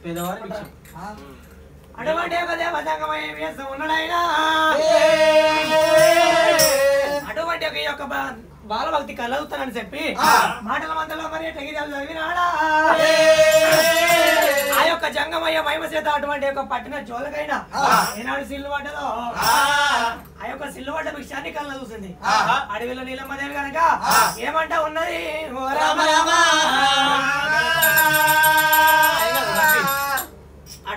పేదవారి భిక్ష. ఆ, అటువంటి అటువంటి ఒక ఈ యొక్క బాలభక్తి కలుగుతానని చెప్పి మాటల మధ్యలో మరి టగిరాలు చదివినాడా? ఆ యొక్క జంగమయ్య మహిమ చేత అటువంటి యొక్క పట్టిన జోలకైనా ఈనాడు సిల్లు పడ్డదో ఆ. యొక్క సిల్లు పడ్డ విషయాన్ని కళ్ళ చూసింది. అడవిలో నీలమ్మదేవి కనుక ఏమంటా ఉన్నది? ఓ రామ. రామ.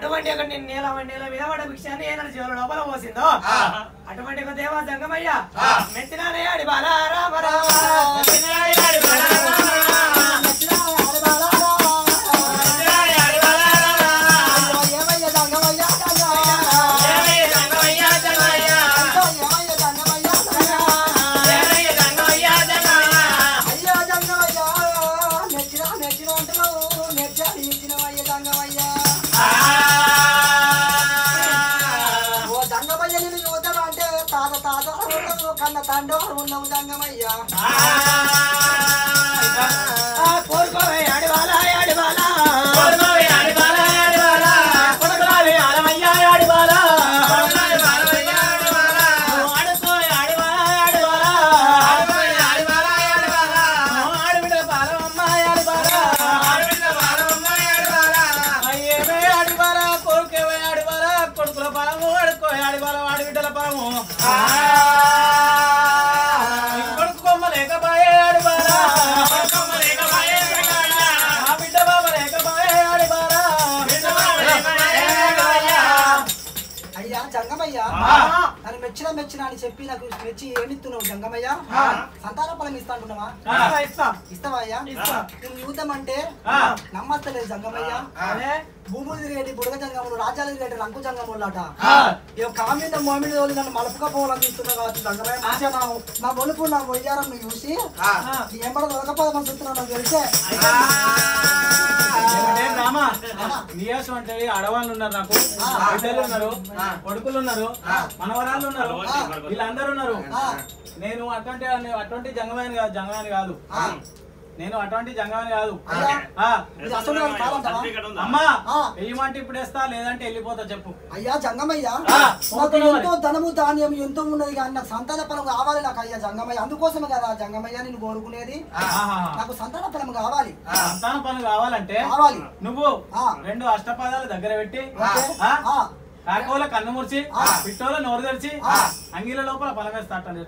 అటువంటి ఒక నేను నేల నేల పడ్డ విషయాన్ని ఏనాడు జీవుల లోపల పోసిందో అటువంటి ఒక దేవా జంగమయ్య మెచ్చినానే అడి బాలా రామ రామ మెచ్చినానే అడి బాలా రామ రామ. ఉన్నావు కన్న తండ్రి నన్ను మెచ్చిన మెచ్చిన అని చెప్పి నాకు మెచ్చి ఏమిస్తున్నావు జంగమయ్య సంతాన ఫలం ఇస్తా అంటున్నావా? ఇస్తా. ఇస్తావా అయ్యా. నువ్వు యూతం అంటే. నమ్మస్తలేదు జంగమయ్య భూములు తిరిగేటి బుడగ జంగములు రాజ్యాలు తిరిగేటి రంకు జంగములు అట ఆ. ఇక కామింద మోమిడి తోలి నన్ను మలుపుగా పోవాలని కాబట్టి జంగమయ్య మంచిగా నా నా నా వయ్యారం చూసి నీ ఎంబడ దొరకపోదామని చూస్తున్నావు నాకు తెలిసే. నియాసం అంటే ఆడవాళ్ళు ఉన్నారు నాకు. బిడ్డలు ఉన్నారు కొడుకులు ఉన్నారు మనవరాళ్ళు ఉన్నారు వీళ్ళందరూ ఉన్నారు. నేను అటువంటి అటువంటి జంగమాని కాదు జంగమాని కాదు. నేను అటువంటి జంగమాని కాదు అమ్మా ఆ. వెయ్యమంటే ఇప్పుడు వేస్తా లేదంటే వెళ్ళిపోతా చెప్పు అయ్యా జంగమయ్య నాకు ఎంతో ధనము ధాన్యం ఎంతో ఉన్నది కానీ నాకు సంతాన ఫలం కావాలి నాకు అయ్యా జంగమయ్య అందుకోసమే కదా జంగమయ్య నేను కోరుకునేది. నాకు సంతాన ఫలం కావాలి సంతాన పనులు కావాలంటే కావాలి నువ్వు ఆ. రెండు అష్టపదాలు దగ్గర పెట్టి ఓకే? ఆ? ఆ. కాకోల కన్ను ముడిచి ఆ. పిట్టోల నోరు తెరిచి ఆ. అంగిల లోపల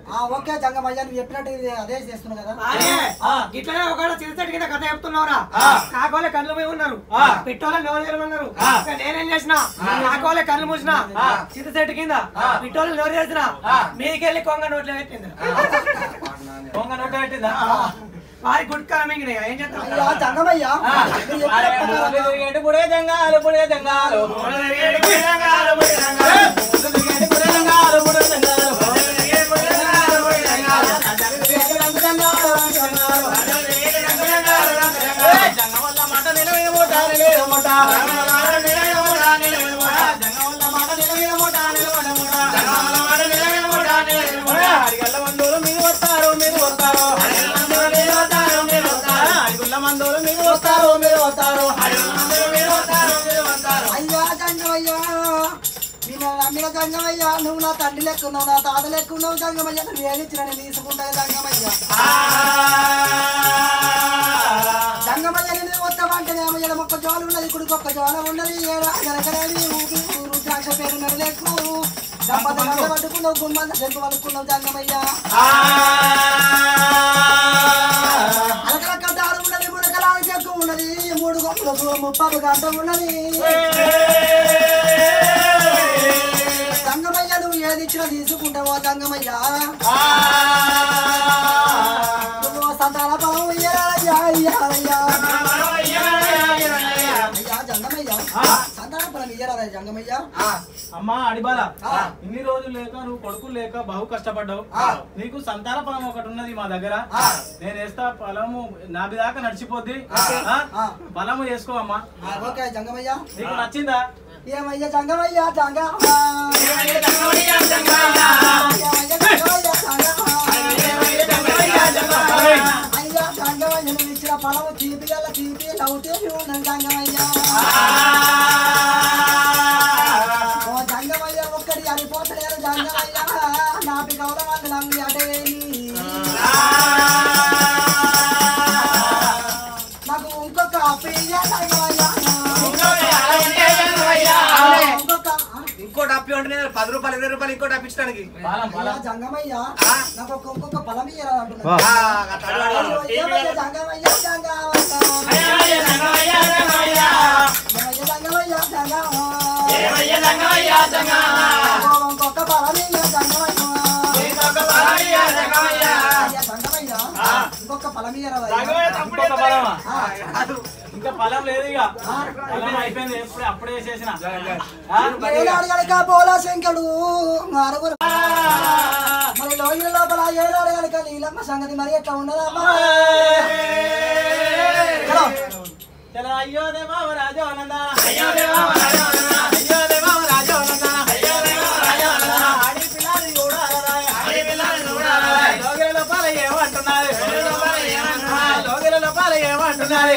ఆ, ఓకే జంగమయ్య నువ్వు చెప్పినట్టు ఇది అదే చేస్తున్నావు కదా. ఇట్లనే ఒకవేళ చిరుతటి కింద కథ చెప్తున్నావురా ఆ. కాకోలే కళ్ళు పోయి ఉన్నారు ఆ. పిట్టోలే నోరు తెరమన్నారు ఆ. ఇక నేనేం చేసిన కాకోలే కళ్ళు మూసిన ఆ. చిరుతటి కింద ఆ. పిట్టోలు నోరు తెరిచిన ఆ. మీదికెళ్ళి కొంగ నోట్లో పెట్టింది పొంగ నోట పెట్టిందా వారి గుడ్కారం మింగినాయి ఏం చేస్తాం? జంగాలు మూడు తిరిగేటి బుడే జంగాలు బుడే జంగాలు. ఏ, జంగ వల్ల మాట నిలవే మూట నిలవే మూట వస్తారో మీరు వస్తారో అయ్యా జంగమయ్య మీరు నమ్మిన నువ్వు నా తండ్రి లెక్కున్నావు నా తాత లెక్కున్నావు జంగమయ్య నువ్వు ఏదిచ్చినా నేను తీసుకుంటా జంగమయ్య జంగమయ్య నేను వస్తామంటే ఏమయ్య మొక్క జోలు ఉన్నది కుడికి ఒక్క జోల ఉన్నది గరగరని ఊపి రుద్రాక్ష పేరు నడలేకు పట్టుకున్నావు గుమ్మంత చెంపు పట్టుకున్నావు జంగమయ్య గొప్పలకు ముప్పదు గంట ఉన్నది. జంగమయ్య నువ్వు ఏది ఇచ్చినా తీసుకుంటావో నువ్వు సంతాన ఇయ్యాలయ్యా ఇయ్యాలయ్యా జంగమయ్య సంతాన ఫలం ఇయ్యాలయ్యా జంగమయ్య? అమ్మా అడిబాల. ఇన్ని రోజులు లేక నువ్వు కొడుకులు లేక బహు కష్టపడ్డావు. నీకు సంతాన ఫలం ఒకటి ఉన్నది మా దగ్గర. నేను వేస్తా ఫలము నాభి దాకా నడిచిపోద్ది. ఫలము వేసుకో అమ్మా. ఓకే జంగమయ్య. నీకు నచ్చిందా? ఏమయ్య జంగమయ్య జంగమ్మ అయ్యా జంగమయ్య ఇచ్చిన పొలం తీపి గల తీపి నవ్వుతే ఉన్నది పది రూపాయలు ఇరవై రూపాయలు ఇంకోటి అప్పించడానికి జంగమయ్య ఆ? నాకు ఒక ఇంకొక పొలం ఇయ్యరా అంటున్నా ఆ, అట్లా అడగాలి. ఏమయ్య జంగమయ్య జంగమయ్య ఏమయ్య జంగమయ్య జంగమయ్య ఇంకొక జంగమయ్య ఇంకొక పొలం ఇంకా పొలం లేదు ఇక. పొలం అయిపోయింది. ఎప్పుడు అప్పుడే? ఏడాడగలక పోలా ఆరుగురు. మరి లోయ లోపల ఏడాడగలక నీలమ్మ సంగతి మరి ఎట్లా ఉన్నదమ్మా? చలో. చలో అయ్యో అయ్యో దేవామ రాజోనందన అయ్యో అయ్యో రాజోనందన ఆడి పిల్లాడి చూడాలరాయ ఆడి పిల్లాడి చూడాలరాయ లోగిల లోపల ఏమంటున్నది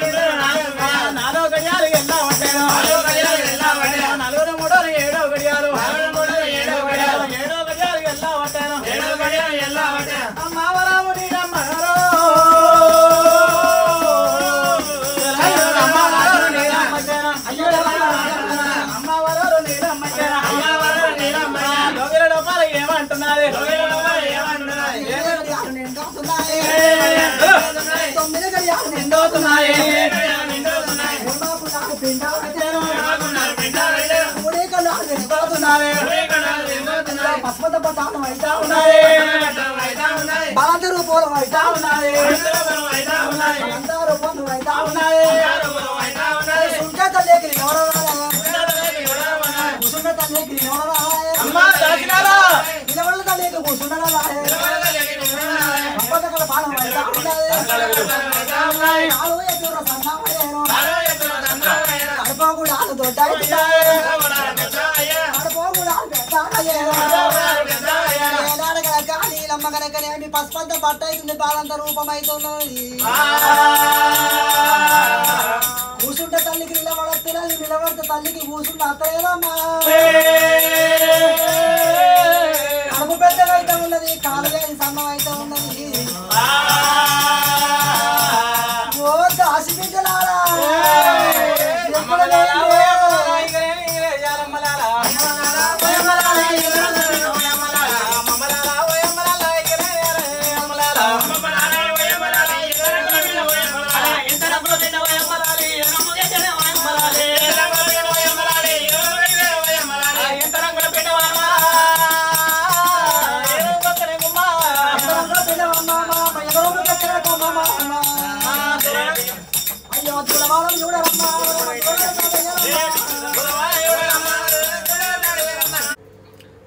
నిండుతున్నాయి. తొమ్మిది గడియాలు నిండవుతున్నాయి. మూడే గడియాలు నిండుతున్నాయి. పస్మత పటాలం అయితా ఉన్నాయి బాధ రూపంలో అయితా ఉన్నాయి అంతా రూపంలో అయితా ఉన్నాయి సుంకత లేఖని ఎవరన్నా పసుపంత బట్ట అవుతుంది బాలంత రూపం అవుతున్నది తల్లికి కూసుంటే అత్తలేదమ్మా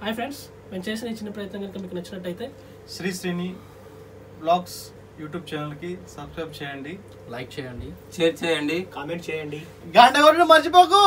హాయ్ ఫ్రెండ్స్ మేము చేసిన ఈ చిన్న ప్రయత్నం కనుక మీకు నచ్చినట్టయితే శ్రీ శ్రీని బ్లాగ్స్ యూట్యూబ్ ఛానల్కి సబ్స్క్రైబ్ చేయండి. లైక్ చేయండి. షేర్ చేయండి. కామెంట్ చేయండి. గంట కొట్టడం మర్చిపోకు.